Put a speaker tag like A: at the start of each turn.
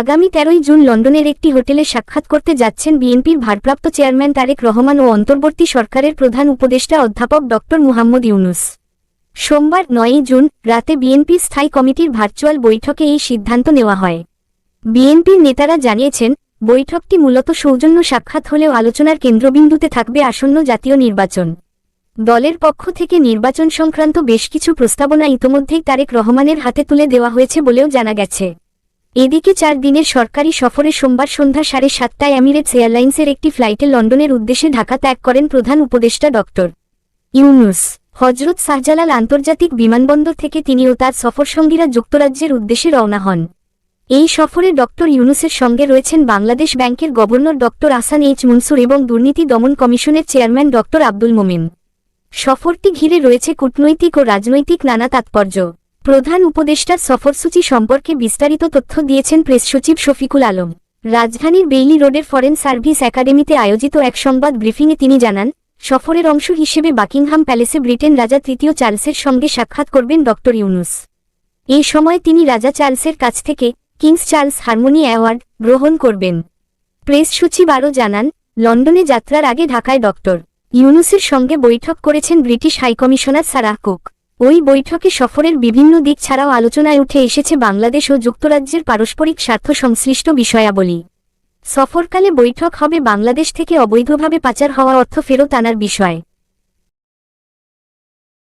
A: আগামী তেরোই জুন লন্ডনের একটি হোটেলে সাক্ষাৎ করতে যাচ্ছেন বিএনপির ভারপ্রাপ্ত চেয়ারম্যান তারেক রহমান ও অন্তর্বর্তী সরকারের প্রধান উপদেষ্টা অধ্যাপক ড মুহাম্মদ ইউনুস। সোমবার নয়ই জুন, রাতে বিএনপি স্থায়ী কমিটির ভার্চুয়াল বৈঠকে এই সিদ্ধান্ত নেওয়া হয়। বিএনপির নেতারা জানিয়েছেন, বৈঠকটি মূলত সৌজন্য সাক্ষাৎ হলেও আলোচনার কেন্দ্রবিন্দুতে থাকবে আসন্ন জাতীয় নির্বাচন। দলের পক্ষ থেকে নির্বাচন সংক্রান্ত বেশ কিছু প্রস্তাবনা ইতোমধ্যেই তারেক রহমানের হাতে তুলে দেওয়া হয়েছে বলেও জানা গেছে। এদিকে চার দিনের সরকারি সফরে সোমবার সন্ধ্যা সাড়ে সাতটায় এমিরেটস এয়ারলাইন্সের একটি ফ্লাইটে লন্ডনের উদ্দেশ্যে ঢাকা ত্যাগ করেন প্রধান উপদেষ্টা ডক্টর ইউনুস। হজরত শাহজালাল আন্তর্জাতিক বিমানবন্দর থেকে তিনি ও তার সফরসঙ্গীরা যুক্তরাজ্যের উদ্দেশ্যে রওনা হন। এই সফরে ডক্টর ইউনুসের সঙ্গে রয়েছেন বাংলাদেশ ব্যাংকের governor doctor Ahsan H Mansur এবং দুর্নীতি দমন কমিশনের চেয়ারম্যান ডক্টর আব্দুল মোমিন। সফরটি ঘিরে রয়েছে কূটনৈতিক ও রাজনৈতিক নানা তাৎপর্য। প্রধান উপদেষ্টার সফরসূচি সম্পর্কে বিস্তারিত তথ্য দিয়েছেন প্রেস সচিব শফিকুল আলম। রাজধানীর বেইলি রোডের ফরেন সার্ভিস একাডেমিতে আয়োজিত এক সংবাদ ব্রিফিংয়ে তিনি জানান, সফরের অংশ হিসেবে বাকিংহাম প্যালেসে ব্রিটেন রাজা তৃতীয় চার্লসের সঙ্গে সাক্ষাৎ করবেন ডক্টর ইউনুস। এই সময় তিনি রাজা চার্লসের কাছ থেকে কিংস চার্লস হারমোনি অ্যাওয়ার্ড গ্রহণ করবেন। প্রেস সচিব আরও জানান, লন্ডনে যাত্রার আগে ঢাকায় ডক্টর ইউনুসের সঙ্গে বৈঠক করেছেন ব্রিটিশ হাইকমিশনার সারাহ কুক। ওই বৈঠকে সফরের বিভিন্ন দিক ছাড়াও আলোচনায় উঠে এসেছে বাংলাদেশ ও যুক্তরাজ্যের পারস্পরিক স্বার্থ সংশ্লিষ্ট বিষয়াবলী। সফরকালে বৈঠক হবে বাংলাদেশ থেকে অবৈধভাবে পাচার হওয়া অর্থ ফেরত আনার বিষয়।